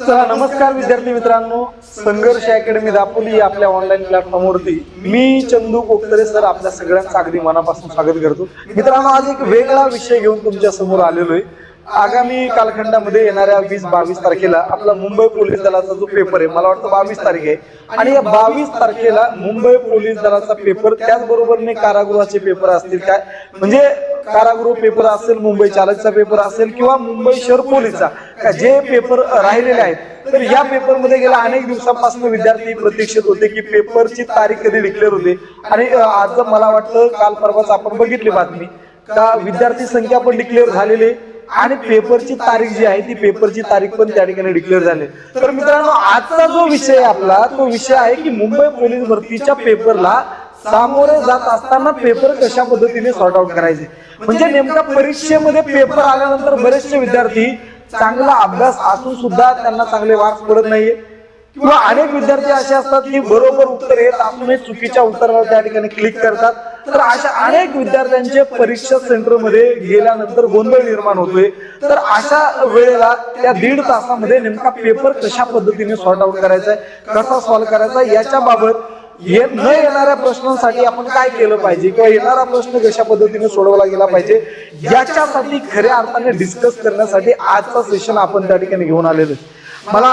चला नमस्कार विद्यार्थी मित्रांनो. संघर्ष अकॅडमी दापोली आपल्या ऑनलाईन प्लॅटफॉर्मवरती मी चंदू कोपतरे सर आपल्या सगळ्यांचं अगदी मनापासून स्वागत करतो. मित्रांनो आज एक वेगळा विषय घेऊन तुमच्यासमोर आलेलो आहे. आगामी कालखंडामध्ये येणाऱ्या वीस बावीस तारखेला आपला मुंबई पोलीस दलाचा जो पेपर आहे मला वाटतं बावीस तारीख आहे. आणि या बावीस तारखेला मुंबई पोलीस दलाचा पेपर त्याचबरोबरने कारागृहाचे पेपर असतील काय? म्हणजे कारागृह पेपर असेल मुंबई चालकचा पेपर असेल किंवा मुंबई शहर पोलीसचा जे पेपर राहिलेले आहेत तर या पेपरमध्ये गेल्या अनेक दिवसापासून विद्यार्थी प्रतीक्षित होते की पेपरची तारीख कधी डिक्लेअर होते. आणि आज मला वाटतं काल परवाच आपण बघितली बातमी का विद्यार्थी संख्या पण डिक्लेअर झालेली आहे. आणि पेपरची तारीख जी आहे ती पेपरची तारीख पण त्या ठिकाणी डिक्लेअर झाली. तर मित्रांनो आजचा जो विषय आपला तो विषय आहे की मुंबई पोलीस भरतीच्या पेपरला सामोरे जात असताना पेपर कशा पद्धतीने सॉर्ट आउट करायचे? म्हणजे नेमका परीक्षेमध्ये पेपर आल्यानंतर बरेचसे विद्यार्थी चांगला अभ्यास असून सुद्धा त्यांना चांगले मार्क्स पडत नाहीये. किंवा अनेक विद्यार्थी असे असतात की बरोबर उत्तर येत असूनही चुकीच्या उत्तरावर त्या ठिकाणी क्लिक करतात. तर अशा अनेक विद्यार्थ्यांचे परीक्षा सेंटरमध्ये गेल्यानंतर गोंधळ निर्माण होतोय तर अशा वेळेला त्या दीड तासामध्ये नेमका पेपर कशा पद्धतीने सॉर्ट आउट करायचा आहे कसा सॉल्व्ह करायचा याच्या बाबत ये- न येणाऱ्या प्रश्नांसाठी आपण काय केलं पाहिजे किंवा येणारा प्रश्न कशा पद्धतीने सोडवला गेला पाहिजे याच्यासाठी खऱ्या अर्थाने डिस्कस करण्यासाठी आजचा सेशन आपण त्या ठिकाणी घेऊन आलेलो आहे. मला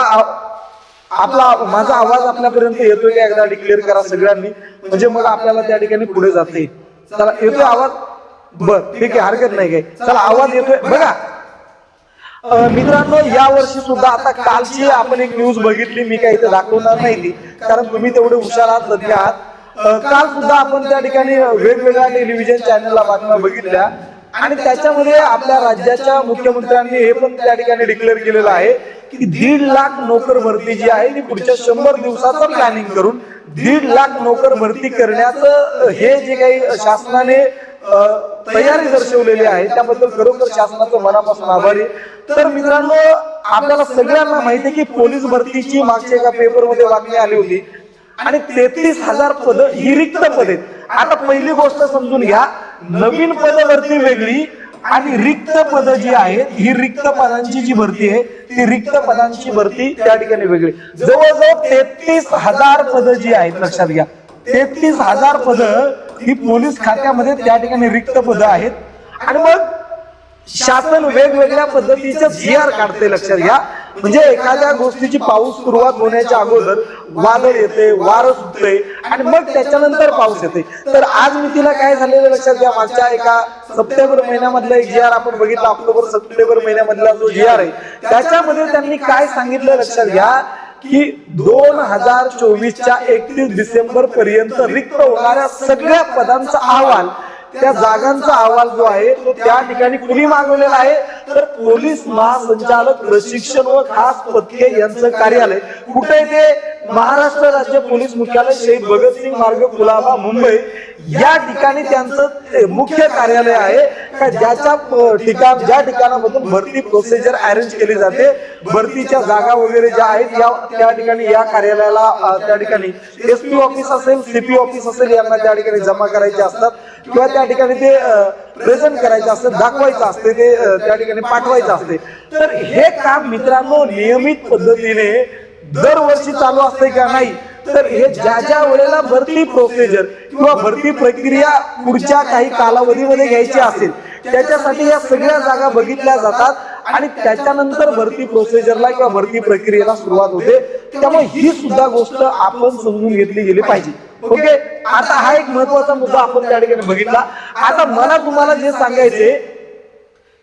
आपला माझा आवाज आपल्यापर्यंत येतोय का एकदा डिक्लेअर करा सगळ्यांनी? म्हणजे मग आपल्याला त्या ठिकाणी पुढे जाते चला येतोय आवाज? बर ठीक आहे हरकत नाही काय चला आवाज येतोय. बघा. मित्रांनो या वर्षी सुद्धा आता कालची आपण एक न्यूज बघितली मी काही इथे दाखवणार नाही ती कारण तुम्ही तेवढे हुशार आहात सध्या आहात. काल सुद्धा आपण त्या ठिकाणी वेगवेगळ्या टेलिव्हिजन चॅनलला बातम्या बघितल्या. आणि त्याच्यामध्ये आपल्या राज्याच्या मुख्यमंत्र्यांनी हे पण त्या ठिकाणी डिक्लेअर केलेलं आहे. की दीड लाख नोकर भरती जी आहे ती पुढच्या शंभर दिवसाचं प्लॅनिंग करून दीड लाख नोकर भरती करण्याचं हे जे काही शासनाने तयारी दर्शवलेली आहे त्याबद्दल खरोखर शासनाचं मनापासून आभारी तर मित्रांनो आपल्याला सगळ्यांना माहिती आहे की पोलीस भरतीची मागच्या एका पेपरमध्ये बातमी आली होती. आणि तेहतीस हजार पद ही रिक्त पद आहेत. आता पहिली गोष्ट समजून घ्या. नवीन पद भरती वेगळी आणि रिक्त पद जी आहेत ही रिक्त पदांची जी भरती आहे ती रिक्त पदांची भरती त्या ठिकाणी वेगळी. जवळजवळ तेहतीस हजार पद जी आहेत लक्षात घ्या. तेहतीस हजार पद ही पोलीस खात्यामध्ये त्या ठिकाणी रिक्त पद आहेत. आणि मग शासन वेगवेगळ्या पद्धतीचे जी आर काढते लक्षात घ्या. म्हणजे एखाद्या गोष्टीची पाऊस सुरुवात होण्याच्या अगोदर वादळ येते वारं सुटते आणि मग त्याच्यानंतर पाऊस येते. तर आज मी तिला काय झालेलं लक्षात घ्या मागच्या एका सप्टेंबर महिन्यामधला एक जी आर आपण बघितला ऑक्टोबर सप्टेंबर महिन्यामधला जो जी आर आहे त्याच्यामध्ये त्यांनी काय सांगितलं लक्षात घ्या की दोन हजार चोवीसच्या एकतीस डिसेंबर पर्यंत रिक्त होणाऱ्या सगळ्या पदांचा अहवाल त्या जागांचा अहवाल जो आहे तो त्या ठिकाणी कुणी मागवलेला आहे? तर पोलीस महासंचालक प्रशिक्षण व खास पथके यांचं कार्यालय. कुठे ते? महाराष्ट्र राज्य पोलीस मुख्यालय शहीद भगतसिंग मार्ग कुलाबा मुंबई. या ठिकाणी त्यांचं मुख्य कार्यालय आहे. का ज्याच्या ठिकाण ज्या ठिकाणामधून भरती प्रोसिजर अरेंज केली जाते भरतीच्या जागा वगैरे ज्या आहेत या त्या ठिकाणी या कार्यालयाला त्या ठिकाणी एस पी ऑफिस असेल सीपी ऑफिस असेल यांना त्या ठिकाणी जमा करायचे असतात. किंवा त्या ठिकाणी ते प्रेझेंट करायचे असते दाखवायचं असते ते त्या ठिकाणी पाठवायचं असते. तर हे काम मित्रांनो नियमित पद्धतीने दरवर्षी चालू असते का नाही? तर हे ज्या ज्या वेळेला भरती प्रोसिजर किंवा भरती प्रक्रिया पुढच्या काही कालावधीमध्ये घ्यायची असेल त्याच्यासाठी या सगळ्या जागा बघितल्या जातात आणि त्याच्यानंतर भरती प्रोसिजरला किंवा भरती प्रक्रियेला सुरुवात होते. त्यामुळे ही सुद्धा गोष्ट आपण समजून घेतली गेली पाहिजे. ओके? आता हा एक महत्त्वाचा मुद्दा आपण त्या ठिकाणी बघितला. आता मला तुम्हाला जे सांगायचे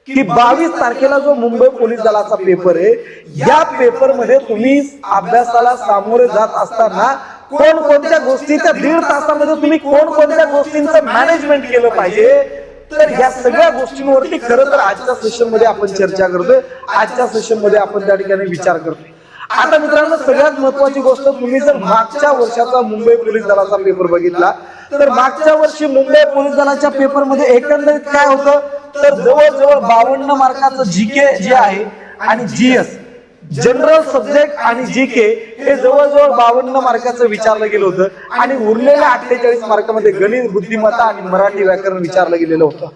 की बावीस तारखेला जो मुंबई पोलीस दलाचा पेपर आहे या पेपरमध्ये तुम्ही अभ्यासाला सामोरे जात असताना कोण कोणत्या गोष्टीच्या दीड तासामध्ये तुम्ही कोणकोणत्या गोष्टींचं मॅनेजमेंट केलं पाहिजे? तर या सगळ्या गोष्टींवरती खरं तर आजच्या सेशनमध्ये आपण चर्चा करतोय. आजच्या सेशनमध्ये आपण त्या ठिकाणी विचार करतोय. आता मित्रांनो सगळ्यात महत्वाची गोष्ट तुम्ही जर मागच्या वर्षाचा मुंबई पोलीस दलाचा पेपर बघितला तर मागच्या वर्षी मुंबई पोलीस दलाच्या पेपरमध्ये एकंदरीत काय होतं? तर जवळजवळ बावन्न मार्काचं जी के जे आहे आणि जीएस जनरल सब्जेक्ट आणि जी के हे जवळजवळ बावन्न मार्काचं विचारलं गेलं होतं आणि उरलेल्या अठ्ठेचाळीस मार्कामध्ये गणित बुद्धिमत्ता आणि मराठी व्याकरण विचारलं गेलेलं होतं.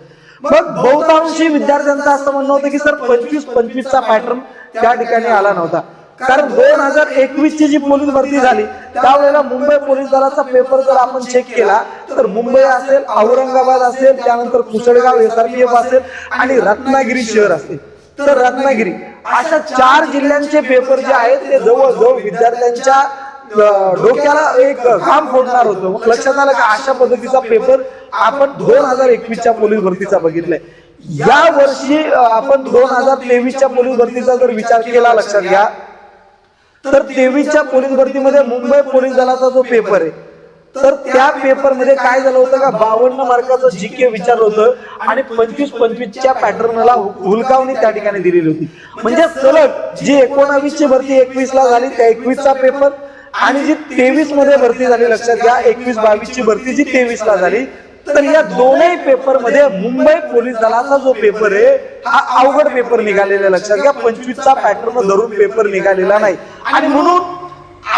मग बहुतांशी विद्यार्थ्यांचं असं म्हणणं होतं की सर पंचवीस पंचवीसचा पॅटर्न त्या ठिकाणी आला नव्हता. कारण दोन हजार एकवीस ची जी पोलीस भरती झाली त्यावेळेला मुंबई पोलीस दलाचा पेपर जर आपण चेक केला तर मुंबई असेल औरंगाबाद असेल त्यानंतर कुसळगाव एसआरपीएफ असेल आणि रत्नागिरी शहर असेल. तर रत्नागिरी अशा चार जिल्ह्यांचे पेपर जे आहेत ते जवळजवळ विद्यार्थ्यांच्या डोक्याला एक घाम फोडणार होतं. मग लक्षात आलं का अशा पद्धतीचा पेपर आपण दोन हजार एकवीसच्या पोलीस भरतीचा बघितलाय. या वर्षी आपण दोन हजार तेवीसच्या पोलीस भरतीचा जर विचार केला लक्षात घ्या तर तेवीसच्या पोलीस भरतीमध्ये मुंबई पोलीस दलाचा जो पेपर आहे तर त्या पेपरमध्ये काय झालं होतं का? बावन्न मार्काचं जी के विचारलं होतं आणि पंचवीस पंचवीसच्या पॅटर्नला हुलकावणी त्या ठिकाणी दिलेली होती. म्हणजे सलग जी एकोणावीसची भरती एकवीस ला झाली त्या एकवीसचा पेपर आणि जी तेवीसमध्ये भरती झाली लक्षात घ्या एकवीस बावीस ची भरती जी तेवीस ला झाली तर या दोनही पेपरमध्ये मुंबई पोलीस दलाचा जो पेपर आहे हा अवघड पेपर निघालेला लक्षात घ्या. पंचवीसचा पॅटर्न धरून पेपर निघालेला नाही. आणि म्हणून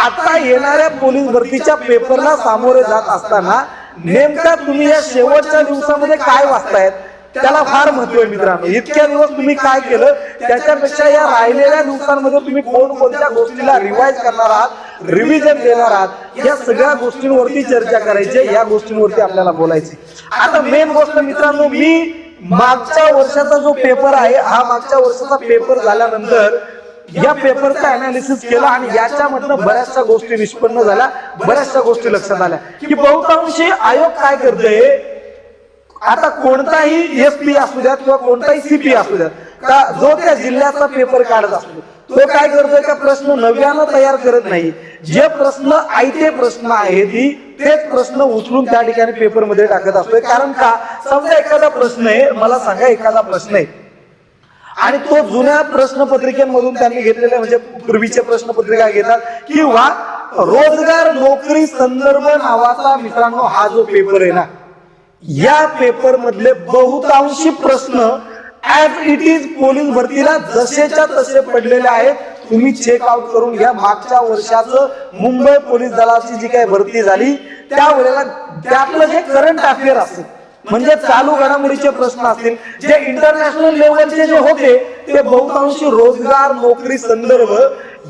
आता येणाऱ्या पोलीस भरतीच्या पेपरला सामोरे जात असताना नेमका तुम्ही या शेवटच्या दिवसामध्ये काय वाचतायत? त्याला फार महत्त्व आहे मित्रांनो. इतक्या दिवस तुम्ही काय केलं? त्याच्यापेक्षा या राहिलेल्या दिवसांमध्ये तुम्ही कोणकोणत्या गोष्टीला रिवाइज करणार आहात? रिव्हिजन देणार आहात या सगळ्या गोष्टींवरती चर्चा करायची या गोष्टींवरती आपल्याला बोलायचे. आता मेन गोष्ट मित्रांनो मी मागच्या वर्षाचा जो पेपर आहे हा मागच्या वर्षाचा पेपर झाल्यानंतर या पेपरचा अनालिसिस केलं आणि याच्यामधनं बऱ्याचशा गोष्टी निष्पन्न झाल्या बऱ्याचशा गोष्टी लक्षात आल्या. की बहुतांशी आयोग काय करतोय आता कोणताही एस पी असू द्यात किंवा कोणताही सीपी असू द्यात का जो त्या जिल्ह्याचा पेपर काढत असतो तो काय करतोय? का प्रश्न नव्यानं तयार करत नाही. जे प्रश्न आयते प्रश्न आहेत तेच प्रश्न उचलून त्या ठिकाणी पेपरमध्ये टाकत असतोय. कारण का? समजा एखादा प्रश्न आहे मला सांगा एखादा प्रश्न आहे. आणि तो जुन्या प्रश्नपत्रिकेमधून त्यांनी घेतलेले म्हणजे पूर्वीचे प्रश्नपत्रिका घेतात किंवा रोजगार नोकरी संदर्भ नावाचा मित्रांनो हा जो पेपर आहे ना या पेपर मधले बहुतांशी प्रश्न ऍज इट इज पोलीस भरतीला जसेच्या तसे पडलेले आहेत. तुम्ही चेकआउट करून घ्या. मागच्या वर्षाचं मुंबई पोलीस दलाची जी काही भरती झाली त्यावेळेला त्यातलं जे करंट अफेअर असेल म्हणजे चालू घडामोडीचे प्रश्न असतील जे इंटरनॅशनल लेवलचे जे होते ते बहुतांशी रोजगार नोकरी संदर्भ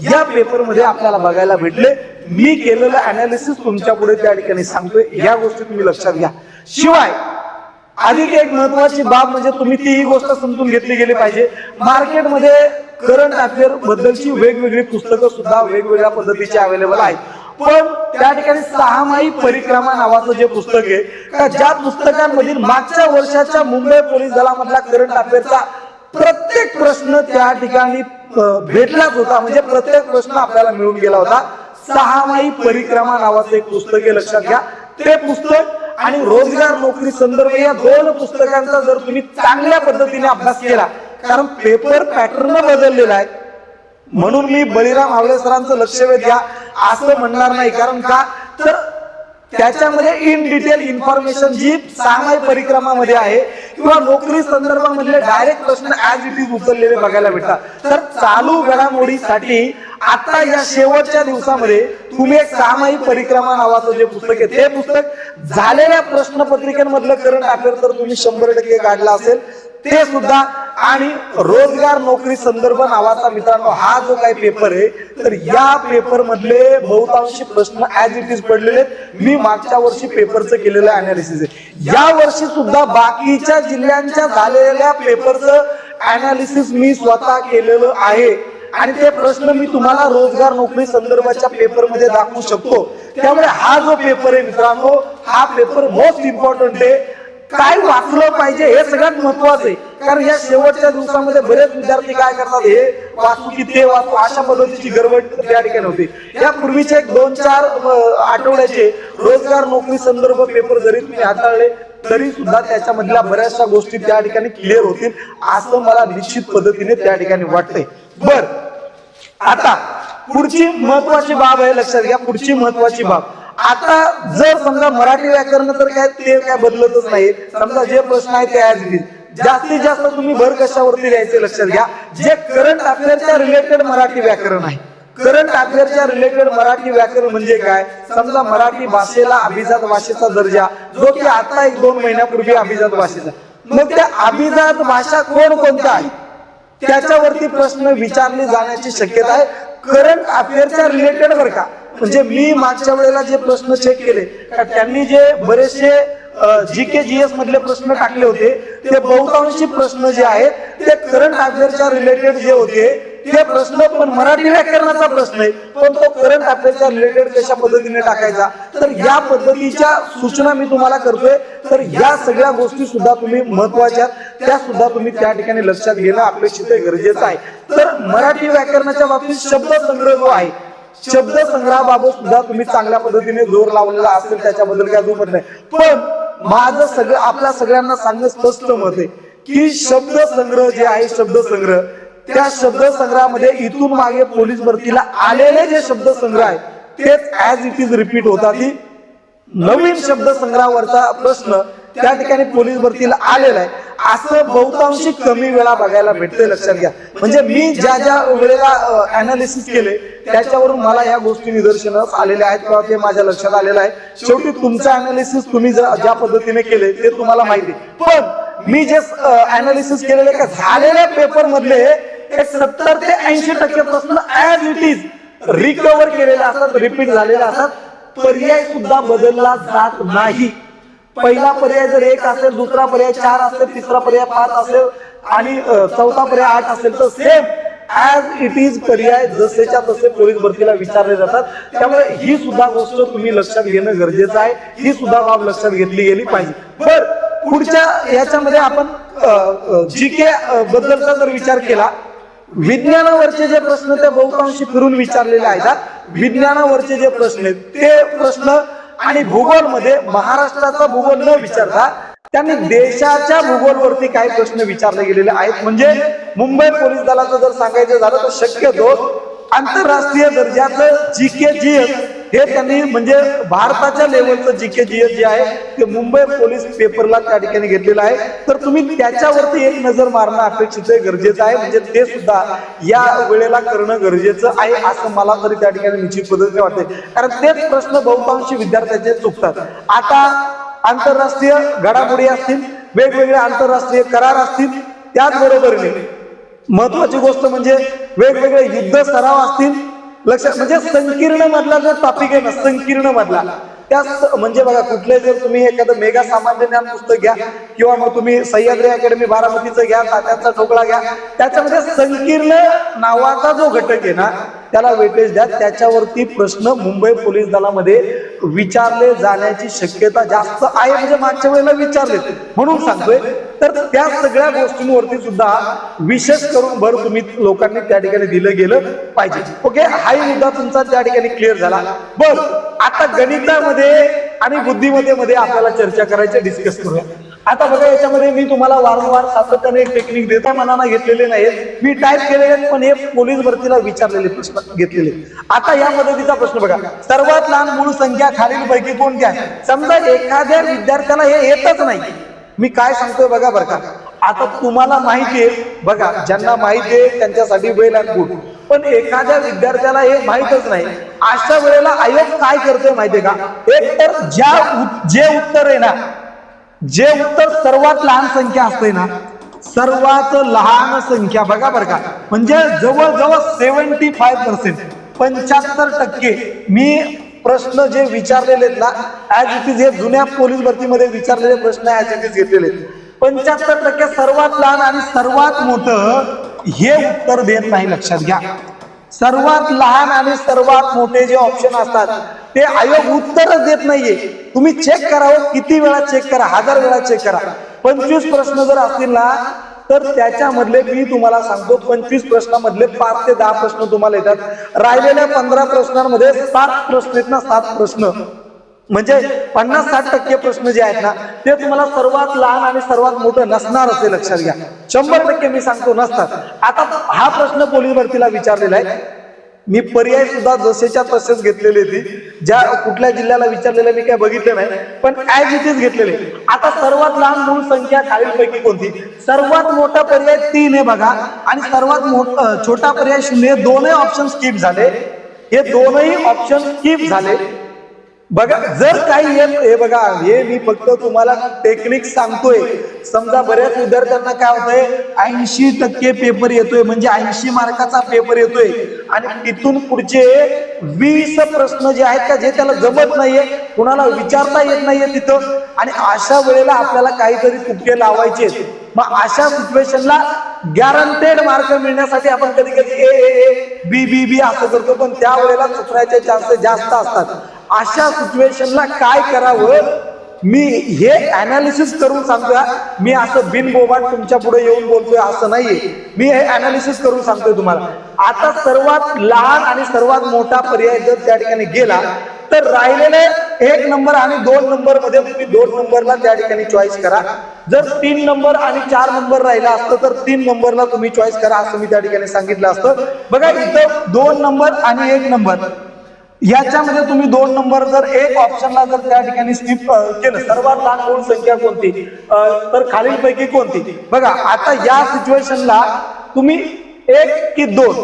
या पेपरमध्ये आपल्याला बघायला भेटले. मी केलेलं अनालिसिस तुमच्यापुढे त्या ठिकाणी सांगतोय. या गोष्टी तुम्ही लक्षात घ्या. शिवाय अधिक एक महत्वाची बाब म्हणजे तुम्ही ती ही गोष्ट समजून घेतली गेली पाहिजे. मार्केटमध्ये करंट अफेअर बद्दलची वेगवेगळी पुस्तकं सुद्धा वेगवेगळ्या पद्धतीची अवेलेबल आहेत. पण त्या ठिकाणी सहामाही परिक्रमा नावाचं जे पुस्तक आहे का ज्या पुस्तकांमधील मागच्या वर्षाच्या मुंबई पोलीस दलामधला करंट अफेअरचा प्रत्येक प्रश्न त्या ठिकाणी भेटलाच होता. म्हणजे प्रत्येक प्रश्न आपल्याला मिळून गेला होता. सहामाही परिक्रमा नावाचं एक पुस्तक आहे लक्षात घ्या. ते पुस्तक आणि रोजगार नोकरी संदर्भ या दोन पुस्तकांचा जर तुम्ही चांगल्या पद्धतीने अभ्यास केला कारण पेपर पॅटर्न बदललेला आहे. म्हणून मी बळीराम आवळे सरांचं लक्ष वेध घ्या असं म्हणणार नाही कारण का? तर त्याच्यामध्ये इन डिटेल इन्फॉर्मेशन जी सामाय परिक्रमामध्ये आहे किंवा नोकरी संदर्भामधले डायरेक्ट प्रश्न ऍज इट इज उचललेले बघायला भेटतात. तर चालू घडामोडीसाठी आता या शेवटच्या दिवसामध्ये तुम्ही एक सामायिक परिक्रमा नावाचं जे पुस्तक आहे ते पुस्तक झालेल्या प्रश्नपत्रिकेमधलं करंट अफेअर तर तुम्ही शंभर टक्के काढला असेल. ते सुद्धा आणि रोजगार नोकरी संदर्भ नावाचा मित्रांनो हा जो काही पेपर आहे तर या पेपर मधले बहुतांशी प्रश्न ऍज इट इज पडलेले मी मागच्या वर्षी पेपरचं केलेलं अनालिसिस आहे. या वर्षी सुद्धा बाकीच्या जिल्ह्यांच्या झालेल्या पेपरचं अनालिसिस मी स्वतः केलेलं आहे. आणि ते प्रश्न मी तुम्हाला रोजगार नोकरी संदर्भाच्या पेपरमध्ये दाखवू शकतो. त्यामुळे हा जो पेपर आहे मित्रांनो हा पेपर मोस्ट इम्पॉर्टंट आहे. काय वाचलं पाहिजे हे सगळ्यात महत्वाचं आहे. कारण या शेवटच्या दिवसामध्ये बरेच विद्यार्थी काय करतात हे? वाचू की ते वाचू अशा पद्धतीची गडबड त्या ठिकाणी होती. या पूर्वीचे एक दोन चार आठवड्याचे रोजगार नोकरी संदर्भ पेपर जरी तुम्ही हाताळले तरी सुद्धा त्याच्यामधल्या बऱ्याचशा गोष्टी त्या ठिकाणी क्लिअर होतील असं मला निश्चित पद्धतीने त्या ठिकाणी वाटतंय. बर आता पुढची महत्वाची बाब आहे लक्षात घ्या पुढची महत्वाची बाब. आता जर समजा मराठी व्याकरण तर काय ते काय बदलतच नाही. समजा जे प्रश्न आहे ते आज इट जास्तीत जास्त तुम्ही भर कशावरती द्यायचे लक्षात घ्या. जे करंट अफेअरच्या रिलेटेड मराठी व्याकरण आहे. करंट अफेअरच्या रिलेटेड मराठी व्याकरण म्हणजे काय? समजा मराठी भाषेला अभिजात भाषेचा दर्जा जो की आता एक दोन महिन्यापूर्वी अभिजात भाषेचा. मग त्या अभिजात भाषा कोण कोणत्या आहे त्याच्यावरती प्रश्न विचारले जाण्याची शक्यता आहे. करंट अफेअरच्या रिलेटेड बरं का? म्हणजे मी मागच्या वेळेला जे प्रश्न चेक केले त्यांनी जे बरेचसे जी के जी एस मधले प्रश्न टाकले होते ते बहुतांशी प्रश्न जे आहेत ते करंट अफेअरच्या रिलेटेड जे होते ते प्रश्न पण मराठी व्याकरणाचा प्रश्न आहे पण तो करंट अफेअरच्या रिलेटेड कशा पद्धतीने टाकायचा? तर या पद्धतीच्या सूचना मी तुम्हाला करतोय. तर या सगळ्या गोष्टी सुद्धा तुम्ही महत्त्वाच्या त्या सुद्धा तुम्ही त्या ठिकाणी लक्षात घेणं अपेक्षित गरजेचं आहे. तर मराठी व्याकरणाच्या बाबतीत शब्द संग्रह जो आहे शब्द संग्रहाबाबत सुद्धा तुम्ही चांगल्या पद्धतीने जोर लावलेला असेल त्याच्याबद्दल काय दुमत नाही. पण माझं सगळं आपल्या सगळ्यांना सांगणं स्पष्ट मत आहे की शब्द संग्रह जे आहे शब्द संग्रह त्या शब्द संग्रहामध्ये इथून मागे पोलीस भरतीला आलेले जे शब्द संग्रह आहे तेच ऍज इट इज रिपीट होतात. नवीन शब्द संग्रहावरचा प्रश्न त्या ठिकाणी पोलीस भरतीला आलेला आहे. असं बहुतांशी कमी वेळा बघायला भेटते लक्षात घ्या. म्हणजे मी ज्या ज्या वेळेला अनालिसिस केले त्याच्यावरून मला या गोष्टी निदर्शनास आलेल्या आहेत किंवा ते माझ्या लक्षात आलेलं आहे. शेवटी तुमचं अनालिसिस तुम्ही ज्या पद्धतीने केले ते तुम्हाला माहिती आहे. पण मी जे अनालिसिस केलेले का झालेल्या पेपर मधले सत्तर ते ऐंशी टक्के प्रश्न ऍज इट इज रिकवर केलेले असतात रिपीट झालेले असतात. पर्याय सुद्धा बदलला जात नाही. पहिला पर्याय जर एक असेल दुसरा पर्याय चार असेल तिसरा पर्याय पाच असेल आणि चौथा पर्याय आठ असेल तर सेम ऍज इट इज पर्याय जसेच्या तसे पोलीस भरतीला विचारले जातात. त्यामुळे ही सुद्धा गोष्ट तुम्ही लक्षात घेणं गरजेचं आहे. ही सुद्धा बाब लक्षात घेतली गेली पाहिजे. बर पुढच्या याच्यामध्ये आपण जी के बद्दलचा जर विचार केला विज्ञानावरचे जे प्रश्न ते बहुतांशी फिरून विचारलेले आहेत विज्ञानावरचे जे प्रश्न आहेत ते प्रश्न आणि भूगोलमध्ये महाराष्ट्राचा भूगोल न विचारता त्यांनी देशाच्या भूगोलवरती काही प्रश्न विचारले गेलेले आहेत. म्हणजे मुंबई पोलीस दलाचं जर सांगायचं झालं तर शक्यतो आंतरराष्ट्रीय दर्जाचं जी के जी एस हे त्यांनी म्हणजे भारताच्या लेवलचं जी के जी एस जे आहे ते मुंबई पोलीस पेपरला त्या ठिकाणी घेतलेलं आहे. तर तुम्ही त्याच्यावरती एक नजर मारणं अपेक्षित आहे गरजेचं आहे. म्हणजे ते सुद्धा या वेळेला करणं गरजेचं आहे असं मला तरी त्या ठिकाणी निश्चित पद्धतीने वाटते कारण तेच प्रश्न बहुतांशी विद्यार्थ्यांचे चुकतात. आता आंतरराष्ट्रीय घडामोडी असतील वेगवेगळे आंतरराष्ट्रीय करार असतील त्याचबरोबरीने महत्वाची गोष्ट म्हणजे वेगवेगळे युद्ध सराव असतील. लक्षात म्हणजे संकीर्ण मधला जो टॉपिक आहे ना संकीर्ण मधला त्या म्हणजे बघा कुठले जर तुम्ही एखादं मेगा सामान्य ज्ञान पुस्तक घ्या किंवा मग तुम्ही सह्याद्री अकॅडमी बारामतीचं घ्या तात्यांचा ठोकळा घ्या त्याच्यामध्ये संकीर्ण नावाचा जो घटक आहे ना त्याला वेटेज द्या. त्याच्यावरती प्रश्न मुंबई पोलीस दलामध्ये विचारले जाण्याची शक्यता जास्त आहे म्हणजे मागच्या वेळेला विचारले. म्हणून सांगतोय. तर त्या सगळ्या गोष्टींवरती सुद्धा विशेष करून भर तुम्ही लोकांनी त्या ठिकाणी दिलं गेलं पाहिजे. ओके? हाही मुद्दा तुमचा त्या ठिकाणी क्लिअर झाला. बर. आता गणितामध्ये आणि बुद्धिमध्ये मध्ये आपल्याला चर्चा करायची डिस्कस करूया. आता बघा याच्यामध्ये मी तुम्हाला वारंवार सातत्याने एक टेक्निक देता मनाना घेतलेले नाहीत मी टाईप केलेले आहेत, पण हे पोलीस भरतीला विचारलेले प्रश्न घेतलेले आता या मदतीचा प्रश्न बघा. सर्वात लहान मूळ संख्या खालीलपैकी कोणती आहे? समजा एखाद्या विद्यार्थ्याला हे येतच नाही. मी काय सांगतोय बघा बरं का. आता तुम्हाला माहिती आहे बघा ज्यांना माहिती आहे त्यांच्यासाठी बैल आणि पण एखाद्या विद्यार्थ्याला हे माहीतच नाही. अशा वेळेला आयोग काय करतोय माहितीये का? एक तर ज्या जे उत्तर आहे ना जे उत्तर सर्वात लहान संख्या असते ना सर्वात लहान संख्या बघा बरं का. म्हणजे जवळजवळ सेव्हन्टी फाय पर्सेंट पंच्याहत्तर टक्के मी प्रश्न जे विचारलेले आहेत ना ऍज इट इज हे जुन्या पोलीस भरतीमध्ये विचारलेले प्रश्न ऍज इट इज घेतलेले आहेत. पंच्याहत्तर टक्के सर्वात लहान आणि सर्वात मोठं हे उत्तर देत नाही लक्षात घ्या. सर्वात लहान आणि सर्वात मोठे जे ऑप्शन असतात ते आयोग उत्तरच देत नाहीये. तुम्ही चेक करावं हो, किती वेळा चेक करा हजार वेळा चेक करा. पंचवीस प्रश्न जर असतील ना तर त्याच्यामधले मी तुम्हाला सांगतो पंचवीस प्रश्नामधले पाच ते दहा प्रश्न तुम्हाला येतात. राहिलेल्या पंधरा प्रश्नांमध्ये सात प्रश्न आहेत ना सात प्रश्न. म्हणजे पन्नास साठ टक्के प्रश्न जे आहेत ना ते तुम्हाला सर्वात लहान आणि सर्वात मोठं नसणार असे लक्षात घ्या. शंभर टक्के मी सांगतो नसतात. आता हा प्रश्न पोलीस भरतीला विचारलेला आहे. मी पर्याय सुद्धा जसेच्या तसेच घेतलेले ती ज्या कुठल्या जिल्ह्याला विचारलेलं मी काय बघितलं नाही पण ऍज इट इज घेतलेले आता सर्वात लहान मूळ संख्या खालीलपैकी कोणती? सर्वात मोठा पर्याय तीन आहे बघा. आणि सर्वात मोठा छोटा पर्याय शून्य दोनही ऑप्शन स्किप झाले. हे दोनही ऑप्शन स्किप झाले. बघा जर काही येत हे बघा हे मी फक्त तुम्हाला टेक्निक सांगतोय. समजा बऱ्याच विद्यार्थ्यांना काय होतंय? ऐंशी टक्के पेपर येतोय म्हणजे ऐंशी मार्काचा पेपर येतोय. आणि तिथून पुढचे वीस प्रश्न जे आहेत का जे त्याला जमत नाहीये कुणाला विचारता येत नाहीये तिथं. आणि अशा वेळेला आपल्याला काहीतरी तुटके लावायचे. मग अशा सिच्युएशनला गॅरंटेड मार्क मिळण्यासाठी आपण कधी कधी ए ए बी बी बी असं करतो पण त्या वेळेला चुकण्याचे चान्सेस जास्त असतात. अशा सिच्युएशनला काय करावं? मी हे अनालिसिस करून सांगतोय. मी असं बिनबोबाट तुमच्यापुढे येऊन बोलतोय असं नाहीये. मी हे अनालिसिस करून सांगतोय तुम्हाला. आता सर्वात लहान आणि सर्वात मोठा पर्याय जर त्या ठिकाणी गेला तर राहिलेले एक नंबर आणि दोन नंबरमध्ये तुम्ही दोन नंबरला त्या ठिकाणी चॉईस करा. जर तीन नंबर आणि चार नंबर राहिला असतं तर तीन नंबरला तुम्ही चॉईस करा असं मी त्या ठिकाणी सांगितलं असतं. बघा इथं दोन नंबर आणि एक नंबर. याच्यामध्ये तुम्ही दोन नंबर जर एक ऑप्शनला जर त्या ठिकाणी स्किप केलं सर्वात लहान मूळ संख्या कोणती? तर तर खालीलपैकी कोणती? बघा आता या सिच्युएशनला तुम्ही एक की दोन.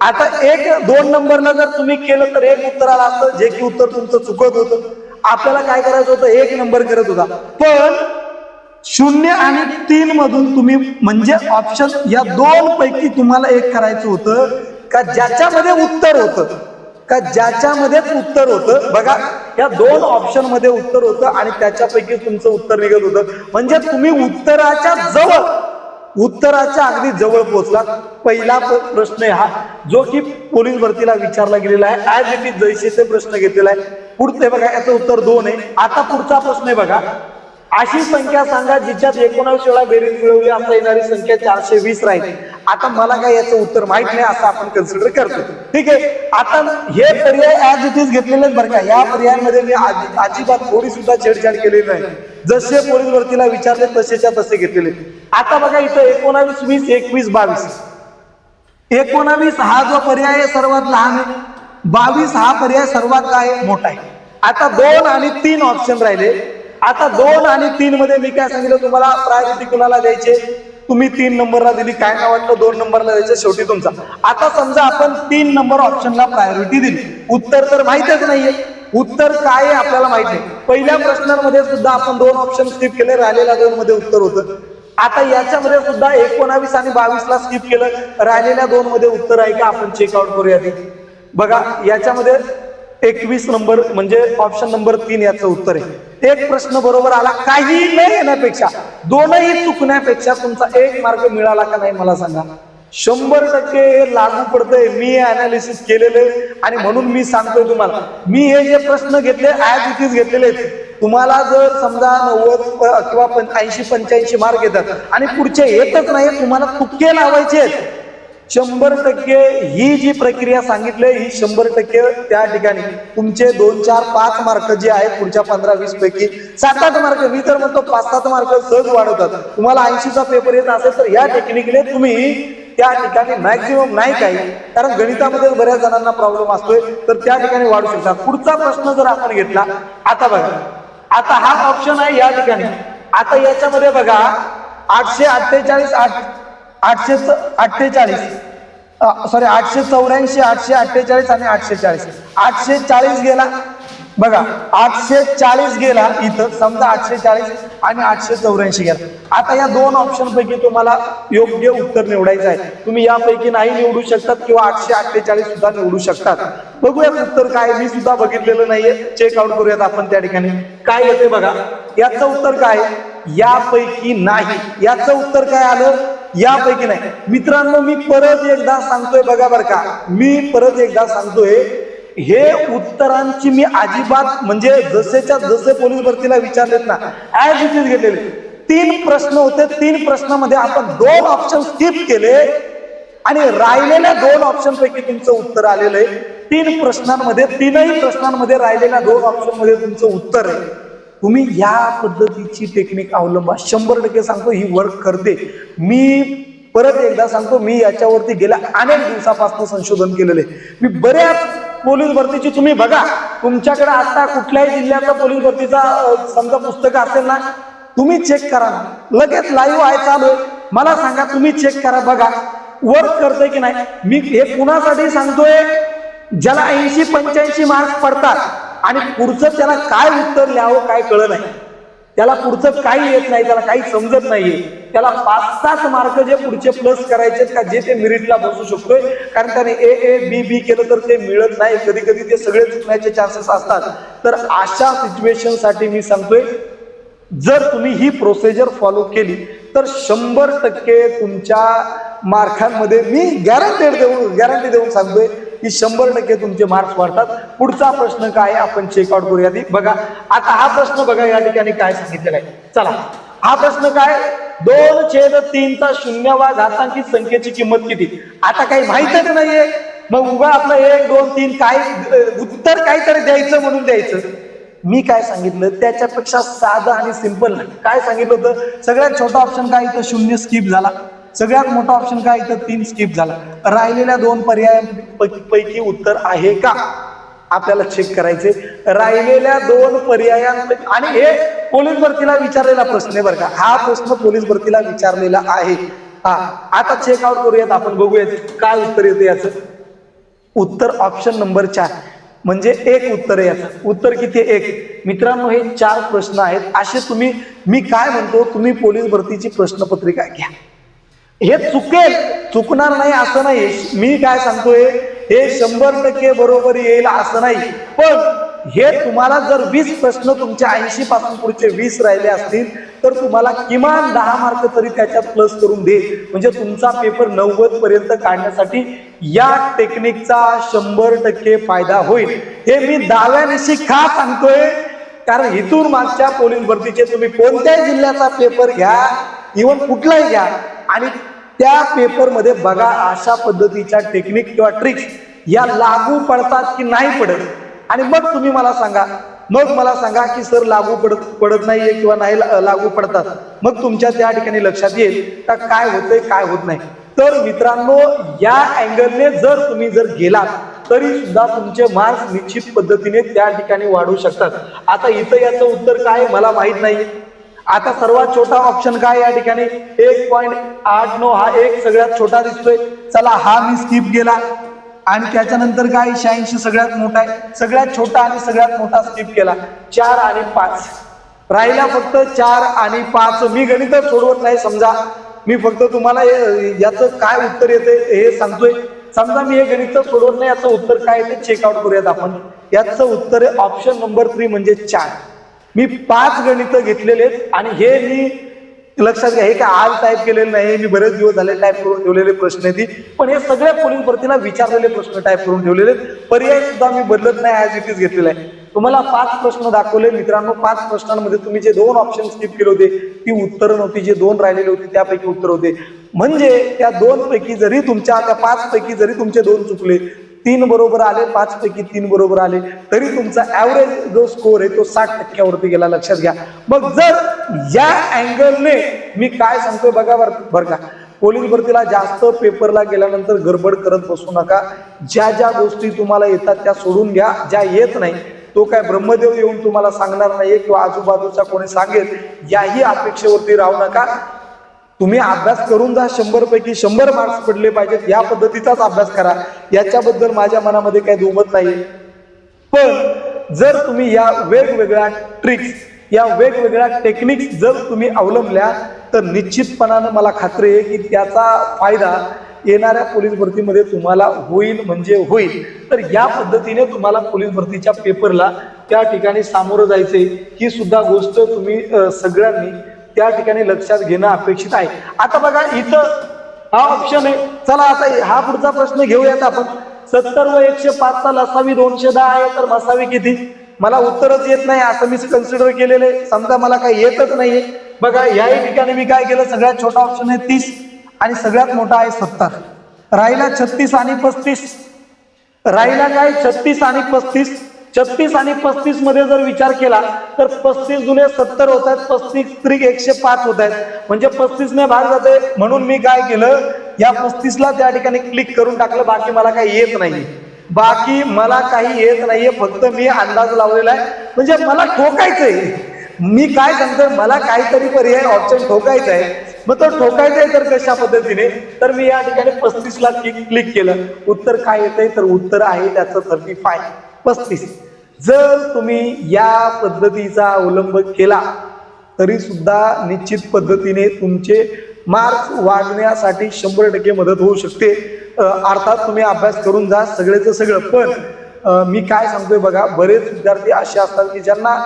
आता एक दोन नंबरला जर तुम्ही केलं तर एक उत्तर आलं असतं जे की उत्तर तुमचं चुकत होतं. आपल्याला काय करायचं होतं? एक नंबर करत होता. पण शून्य आणि तीन मधून तुम्ही म्हणजे ऑप्शन या दोन पैकी तुम्हाला एक करायचं होतं का ज्याच्यामध्ये उत्तर होतं? का ज्याच्यामध्येच उत्तर होतं बघा या दोन ऑप्शनमध्ये उत्तर होतं आणि त्याच्यापैकी तुमचं उत्तर निघत होतं. म्हणजे तुम्ही उत्तराच्या जवळ उत्तराच्या अगदी जवळ पोहोचला. पहिला प्रश्न हा जो की पोलीस भरतीला विचारला गेलेला आहे. ऍज इट इज जैसेचे प्रश्न घेतलेला आहे. पुढचे बघा याचं उत्तर दोन आहे. आता पुढचा प्रश्न आहे बघा. अशी संख्या सांगा जिच्यात एकोणावीस वेळा बेरीज मिळवली असता येणारी संख्या चारशे वीस राहील. आता मला काय याचं उत्तर माहीत नाही असं आपण कन्सिडर करतो. ठीक आहे? आता हे पर्याय इट इज घेतलेले बरं का. या पर्यायामध्ये मी आजी- अजिबात थोडी सुद्धा छेडछाड केलेली नाही. जसे पोलीस भरतीला विचारले तसेच्या तसे घेतलेले. आता बघा इथं एकोणावीस वीस एकवीस बावीस. एकोणावीस हा जो पर्याय आहे सर्वात लहान आहे. बावीस हा पर्याय सर्वात काय? मोठा आहे. आता दोन आणि तीन ऑप्शन राहिले. आता दोन आणि तीन मध्ये मी काय सांगितलं? तुम्हाला प्रायोरिटी कुणाला द्यायचे? तुम्ही तीन नंबरला दिली. काय काय वाटलं? दोन नंबरला द्यायचं. शेवटी तुमचा. आता समजा आपण तीन नंबर ऑप्शनला प्रायोरिटी दिली. उत्तर तर माहितच नाहीये. उत्तर काय आहे आपल्याला माहीत नाही. पहिल्या प्रश्नांमध्ये सुद्धा आपण दोन ऑप्शन स्किप केले. राहिलेल्या दोन मध्ये उत्तर होतं. आता याच्यामध्ये सुद्धा एकोणावीस आणि बावीस ला स्किप केलं राहिलेल्या दोन मध्ये उत्तर आहे का? आपण चेकआउट करूया ते बघा याच्यामध्ये एकवीस नंबर म्हणजे ऑप्शन नंबर तीन याचं उत्तर आहे. एक प्रश्न बरोबर आला काही न येण्यापेक्षा दोनही चुकण्यापेक्षा तुमचा एक मार्क मिळाला का नाही मला सांगा. शंभर टक्के हे लागू पडतंय मी अनालिसिस केलेले आणि म्हणून मी सांगतोय तुम्हाला मी हे जे प्रश्न घेतले ऍज इट इज घेतलेले तुम्हाला जर समजा नव्वद किंवा ऐंशी पंच्याऐंशी मार्क येतात आणि पुढचे येतच नाही तुम्हाला तुक्के लावायचे आहेत. शंभर टक्के ही जी प्रक्रिया सांगितली ही शंभर टक्के त्या ठिकाणी तुमचे दोन चार पाच मार्क जे आहेत पुढच्या पंधरा वीस पैकी सात आठ मार्क मी तर म्हणतो पाच सात मार्क सहज वाढवतात. तुम्हाला ऐंशीचा पेपर येत असेल तर या टेक्निकने तुम्ही त्या ठिकाणी मॅक्झिमम नाही काही कारण गणितामध्ये बऱ्याच जणांना प्रॉब्लेम असतोय तर त्या ठिकाणी वाढू शकतात पुढचा प्रश्न जर आपण घेतला आता बघा आता हा ऑप्शन आहे या ठिकाणी. आता याच्यामध्ये बघा आठशे अठ्ठेचाळीस आठ आठशे अठ्ठेचाळीस. सॉरी आठशे चौऱ्याऐंशी आठशे अठ्ठेचाळीस आणि आठशे चाळीस. आठशे चाळीस गेला. बघा आठशे चाळीस गेला इथं. समजा आठशे चाळीस आणि आठशे चौऱ्याऐंशी गेला. आता या दोन ऑप्शन पैकी तुम्हाला योग्य उत्तर निवडायचं आहे. तुम्ही यापैकी नाही निवडू शकतात किंवा आठशे अठ्ठेचाळीस सुद्धा निवडू शकतात. बघूयात उत्तर काय मी सुद्धा बघितलेलं नाहीये. चेकआउट करूयात आपण त्या ठिकाणी. काय येते बघा? याचं उत्तर काय? यापैकी नाही. याचं उत्तर काय आलं? यापैकी नाही. मित्रांनो मी परत एकदा सांगतोय बघा बरं का. मी परत एकदा सांगतोय हे उत्तरांची मी अजिबात म्हणजे जसेच्या जसे पोलीस भरतीला विचारलेत ना ऍज इट इज घेतलेले. तीन प्रश्न होते तीन प्रश्नामध्ये आपण दोन ऑप्शन स्किप केले आणि राहिलेल्या दोन ऑप्शन पैकी तुमचं उत्तर आलेलं आहे. तीन प्रश्नांमध्ये तीनही प्रश्नांमध्ये राहिलेल्या दोन ऑप्शनमध्ये तुमचं उत्तर आहे. तुम्ही या पद्धतीची टेक्निक अवलंबा. शंभर टक्के सांगतो ही वर्क करते. मी परत एकदा सांगतो मी याच्यावरती गेल्या अनेक दिवसापासून संशोधन केलेलं. आहे मी बऱ्याच पोलीस भरतीची तुम्ही बघा. तुमच्याकडे आता कुठल्याही जिल्ह्याचा पोलीस भरतीचा समजा पुस्तक असेल ना तुम्ही चेक करा. लगेच लाईव्ह आहे चालू मला सांगा तुम्ही चेक करा बघा. वर्क करतोय की नाही? मी हे कुणासाठी सांगतोय? ज्याला ऐंशी पंच्याऐंशी मार्क्स पडतात. आणि पुढचं त्याला काय उत्तर लिहावं काय कळलं नाही. त्याला पुढचं काही येत नाही त्याला काही समजत नाहीये. त्याला पाच सात मार्क जे पुढचे प्लस करायचे का जे ते मेरिटला बसू शकतोय. कारण त्याने ए ए बी बी केलं तर ते मिळत नाही. कधी कधी ते सगळे चुकण्याचे चान्सेस असतात. तर अशा सिच्युएशनसाठी मी सांगतोय जर तुम्ही ही प्रोसिजर फॉलो केली तर शंभर टक्के तुमच्या मार्कांमध्ये मी गॅरंटेड देऊन गॅरंटी देऊन सांगतोय की शंभर टक्के तुमचे मार्क्स वाढतात. पुढचा प्रश्न काय आपण चेकआउट करूया बघा आता हा प्रश्न बघा या ठिकाणी काय सांगितलेला आहे. चला हा प्रश्न काय? दोन छेद तीनचा शून्यवा घातांकी संख्येची किंमत किती? आता काही माहितच नाहीये. मग उगा आपलं एक दोन तीन काय उत्तर काहीतरी द्यायचं म्हणून द्यायचं. मी काय सांगितलं? त्याच्यापेक्षा साधं आणि सिंपल काय सांगितलं होतं? सगळ्यात छोटा ऑप्शन काय? इथं शून्य स्किप झाला. सगळ्यात मोठा ऑप्शन काय? इथं तीन स्किप झाला. राहिलेल्या दोन पर्यायांपैकी उत्तर आहे का? आपल्याला चेक करायचे. राहिलेल्या दोन पर्यायांपैकी आणि हे पोलीस भरतीला विचारलेला प्रश्न आहे बरं का. हा प्रश्न पोलीस भरतीला विचारलेला आहे. हा आता चेकआउट करूयात आपण बघूयात. काय उत्तर येते याचं? उत्तर ऑप्शन नंबर चार. म्हणजे एक उत्तर आहे याचं. उत्तर किती एक. मित्रांनो हे चार प्रश्न आहेत. असे तुम्ही मी काय म्हणतो? तुम्ही पोलीस भरतीची प्रश्नपत्रिका घ्या. हे चुकेल चुकणार नाही असं नाही. मी काय सांगतोय हे शंभर टक्के बरोबर येईल असं नाही. पण हे तुम्हाला जर वीस प्रश्न तुमच्या ऐंशी पासून पुढचे वीस राहिले असतील तर तुम्हाला किमान दहा मार्क तरी त्याच्यात प्लस करून देईल. म्हणजे तुमचा पेपर नव्वद पर्यंत काढण्यासाठी या टेक्निकचा शंभर टक्के फायदा होईल. हे मी दाव्यानिशी का सांगतोय? कारण इथून मागच्या पोलीस भरतीचे तुम्ही कोणत्याही जिल्ह्याचा पेपर घ्या इवन कुठलाही घ्या आणि त्या पेपरमध्ये बघा अशा पद्धतीच्या टेक्निक किंवा ट्रिक्स या लागू पडतात की नाही पडत. आणि मग तुम्ही मला सांगा. मग मला सांगा की सर लागू पडत पडत नाहीये किंवा नाही लागू पडतात. मग तुमच्या त्या ठिकाणी लक्षात येईल का काय होतंय काय होत नाही. तर मित्रांनो या अँगलने जर तुम्ही जर गेलात तरी सुद्धा तुमचे मार्क्स निश्चित पद्धतीने त्या ठिकाणी वाढू शकतात. आता इथं याचं उत्तर काय मला माहीत नाही आता सर्वात छोटा ऑप्शन काय या ठिकाणी? एक पॉईंट आठ नऊ हा एक सगळ्यात छोटा दिसतोय. चला हा मी स्किप गेला आणि त्याच्यानंतर काय? शहाऐंशी सगळ्यात मोठा आहे. सगळ्यात छोटा आणि सगळ्यात मोठा स्किप केला. चार आणि पाच. राहिला फक्त चार आणि पाच. मी गणित सोडवत नाही समजा. मी फक्त तुम्हाला याचं काय उत्तर येते हे सांगतोय. समजा मी हे गणित सोडवत नाही याचं उत्तर काय येते चेकआउट करूयात आपण. याचं उत्तर आहे ऑप्शन नंबर थ्री म्हणजे चार. मी पाच गणित घेतलेले आणि हे मी लक्षात घ्या हे काय आज टाईप केलेलं नाही मी बरेच दिवस झाले टाईप करून ठेवलेले प्रश्न आहेत. ती. पण हे सगळ्या पोलीस भरतीला विचारलेले प्रश्न टाईप करून ठेवलेले पर्याय सुद्धा मी बदलत नाही ऍज इट इज घेतलेला आहे. तुम्हाला पाच प्रश्न दाखवले मित्रांनो पाच प्रश्नांमध्ये तुम्ही जे दोन ऑप्शन स्किप केले होते ती उत्तरं नव्हती जे दोन राहिलेले होते त्यापैकी उत्तर होते. म्हणजे त्या दोन पैकी जरी तुमच्या त्या पाच पैकी जरी तुमचे दोन चुकले तीन बरोबर आले पाच पैकी तीन बरोबर आले. तरी तुमचा ऍव्हरेज जो स्कोर आहे तो साठ टक्क्यावरती गेला. लक्षात घ्या. मग जर या अँगलने मी काय सांगतोय बघा बर बरं का. पोलीस भरतीला जास्त पेपरला गेल्यानंतर गडबड करत बसू नका. ज्या ज्या गोष्टी तुम्हाला येतात त्या सोडून घ्या. ज्या येत नाही तो काय ब्रह्मदेव येऊन तुम्हाला सांगणार नाहीये किंवा आजूबाजूचा कोणी सांगेल याही अपेक्षेवरती राहू नका. तुम्ही अभ्यास करून जा शंभर पैकी शंभर मार्क्स पडले पाहिजेत. या पद्धतीचाच अभ्यास करा. याच्याबद्दल माझ्या मनामध्ये काही दुमत नाही पण जर तुम्ही या वेगवेगळ्या ट्रिक्स या वेगवेगळ्या टेक्निक्स जर तुम्ही अवलंबल्या तर निश्चितपणानं मला खात्री आहे की त्याचा फायदा येणाऱ्या पोलीस भरतीमध्ये तुम्हाला होईल म्हणजे होईल. तर या पद्धतीने तुम्हाला पोलीस भरतीच्या पेपरला त्या ठिकाणी सामोरं जायचंय. ही सुद्धा गोष्ट तुम्ही सगळ्यांनी त्या ठिकाणी लक्षात घेणं अपेक्षित आहे. आता बघा इथं हा ऑप्शन आहे. चला आता हा पुढचा प्रश्न घेऊयात आपण. सत्तर व एकशे पाच साल लसावी दोनशे दहा आहे तर मसावी किती? मला उत्तरच येत नाही असं मी कन्सिडर केलेलं आहे. समजा मला काही येतच नाहीये. बघा याही ठिकाणी मी काय केलं? सगळ्यात छोटा ऑप्शन आहे तीस आणि सगळ्यात मोठा आहे सत्तर. राहिला छत्तीस आणि पस्तीस. राहिला काय? छत्तीस आणि पस्तीस. छत्तीस आणि पस्तीसमध्ये जर विचार केला तर पस्तीस जुने सत्तर होत आहेत पस्तीस त्रिक एकशे पाच होत आहेत. म्हणजे पस्तीस ने भाग जाते म्हणून मी काय केलं या पस्तीसला त्या ठिकाणी क्लिक करून टाकलं बाकी मला काही येत नाही. बाकी मला काही येत नाहीये फक्त मी अंदाज लावलेला आहे. म्हणजे मला ठोकायचंय. मी काय सांगतोय मला काहीतरी पर्याय ऑप्शन ठोकायचा आहे मग तो ठोकायचा आहे तर कशा पद्धतीने? तर मी या ठिकाणी पस्तीस ला क्लिक केलं. उत्तर काय येतंय? तर उत्तर आहे त्याचं थर्टी फाय पस्तीस. जर तुम्ही या पद्धतीचा अवलंब केला तरी सुद्धा निश्चित पद्धतीने तुमचे मार्क्स वाढण्यासाठी शंभर टक्के मदत होऊ शकते. अर्थात तुम्ही अभ्यास करून जा सगळेच सगळं. पण मी काय सांगतोय बघा बरेच विद्यार्थी असे असतात की ज्यांना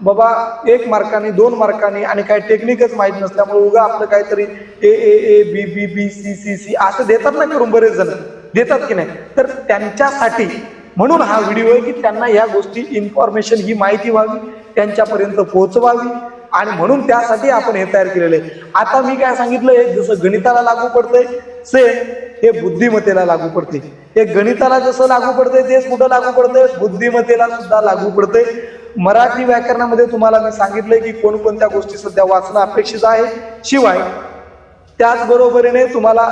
बाबा एक मार्काने दोन मार्काने आणि काय टेक्निकच माहीत नसल्यामुळे उगा आपलं काहीतरी A A A B B B C C C असं देतात ना करून बरेच जण. देतात की नाही? तर त्यांच्यासाठी म्हणून हा व्हिडिओ आहे की त्यांना या गोष्टी इन्फॉर्मेशन ही माहिती व्हावी त्यांच्यापर्यंत पोहोचवावी आणि म्हणून त्यासाठी आपण हे तयार केलेलं आहे. आता मी काय सांगितलं हे जसं गणिताला लागू पडतंय सेम हे बुद्धिमत्तेला लागू पडते हे गणिताला जसं लागू पडतंय तेच कुठं लागू पडतंय? बुद्धिमत्तेला सुद्धा लागू पडतंय. मराठी व्याकरणामध्ये तुम्हाला मी सांगितलंय की कोणकोणत्या गोष्टी सध्या वाचणं अपेक्षित आहे. शिवाय त्याचबरोबरीने तुम्हाला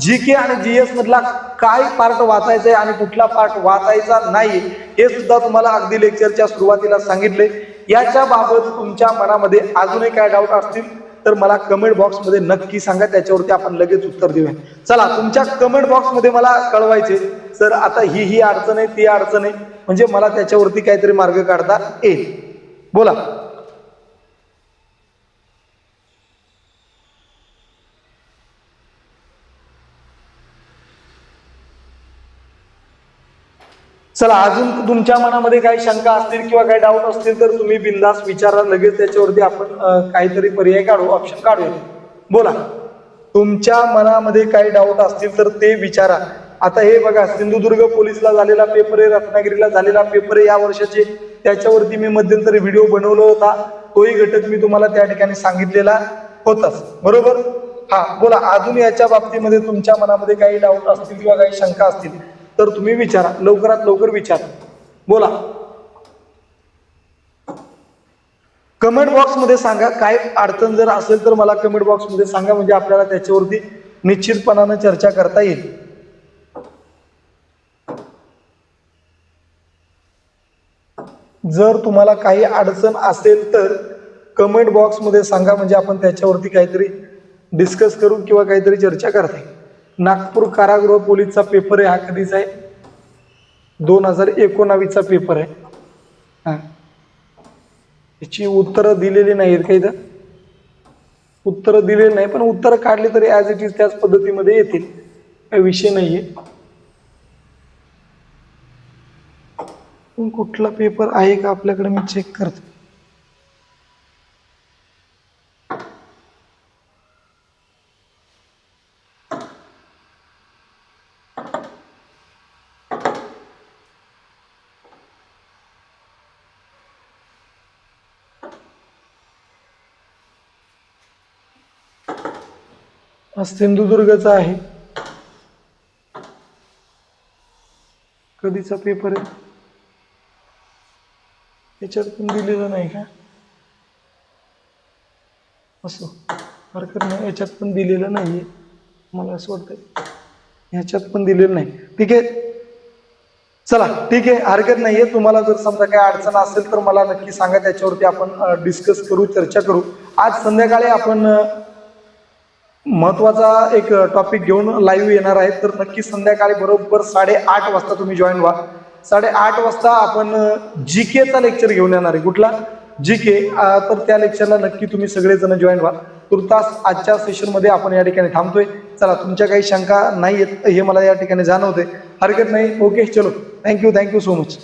जी के आणि जी एस मधला काय पार्ट वाचायचा आहे आणि कुठला पार्ट वाचायचा नाही हे सुद्धा तुम्हाला अगदी लेक्चरच्या सुरुवातीला सांगितले. याच्या बाबत तुमच्या मनामध्ये अजूनही काय डाऊट असतील तर मला कमेंट बॉक्समध्ये नक्की सांगा. त्याच्यावरती आपण लगेच उत्तर देऊया. चला तुमच्या कमेंट बॉक्समध्ये मला कळवायचे. सर आता ही ही अडचण आहे ती अडचण आहे. म्हणजे मला त्याच्यावरती काहीतरी मार्ग काढता येईल. बोला. चला अजून तुमच्या मनामध्ये काही शंका असतील किंवा काही डाऊट असतील तर तुम्ही बिंदास विचारा. लगेच त्याच्यावरती आपण काहीतरी पर्याय काढू ऑप्शन काढू बोला. तुमच्या मनामध्ये काही डाऊट असतील तर ते विचारा. आता हे बघा सिंधुदुर्ग पोलीसला झालेला पेपर आहे रत्नागिरीला झालेला पेपर आहे. या वर्षाचे त्याच्यावरती मी मध्यंतरी व्हिडिओ बनवला होता. तोही घटक मी तुम्हाला त्या ठिकाणी सांगितलेला होताच. बरोबर? हा बोला. अजून याच्या बाबतीमध्ये तुमच्या मनामध्ये काही डाऊट असतील किंवा काही शंका असतील तर तुम्ही विचारा लवकरात लवकर विचारा. बोला. कमेंट बॉक्समध्ये सांगा काय अडचण जर असेल तर मला कमेंट बॉक्समध्ये सांगा म्हणजे आपल्याला त्याच्यावरती निश्चितपणानं चर्चा करता येईल. जर तुम्हाला काही अडचण असेल तर कमेंट बॉक्समध्ये सांगा म्हणजे आपण त्याच्यावरती काहीतरी डिस्कस करू किंवा काहीतरी चर्चा करता येईल. नागपूर कारागृह पोलीसचा पेपर आहे हा कधीचा आहे? दोन हजार एकोणावीसचा पेपर आहे. हां. याची उत्तरं दिलेली नाहीत काही तर उत्तरं दिलेली नाही पण उत्तरं काढली तरी ॲज इट इज त्याच पद्धतीमध्ये येतील. काही विषय नाही पण कुठला पेपर आहे का आपल्याकडे? मी चेक करतो. हा सिंधुदुर्गचा आहे. कधीचा पेपर आहे? याच्यात पण दिलेलं नाही का? असो हरकत नाही. याच्यात पण दिलेलं नाहीये. मला असं वाटतं ह्याच्यात पण दिलेलं नाही. ठीक आहे? चला ठीक आहे. हरकत नाहीये. तुम्हाला जर समजा काही अडचण असेल तर मला नक्की सांगा. त्याच्यावरती आपण डिस्कस करू चर्चा करू. आज संध्याकाळी आपण महत्त्वाचा एक टॉपिक घेऊन लाईव्ह येणार आहे तर नक्की संध्याकाळी बरोबर साडेआठ वाजता तुम्ही जॉईन व्हा. साडेआठ वाजता आपण जी केचा लेक्चर घेऊन येणार आहे. कुठला? जी के तर त्या लेक्चरला नक्की तुम्ही सगळेजण जॉईन व्हा. तुर्तास आजच्या सेशनमध्ये आपण या ठिकाणी थांबतोय. चला तुमच्या काही शंका नाही आहेत हे मला या ठिकाणी जाणवते हरकत नाही. ओके चलो. Thank you thank you so much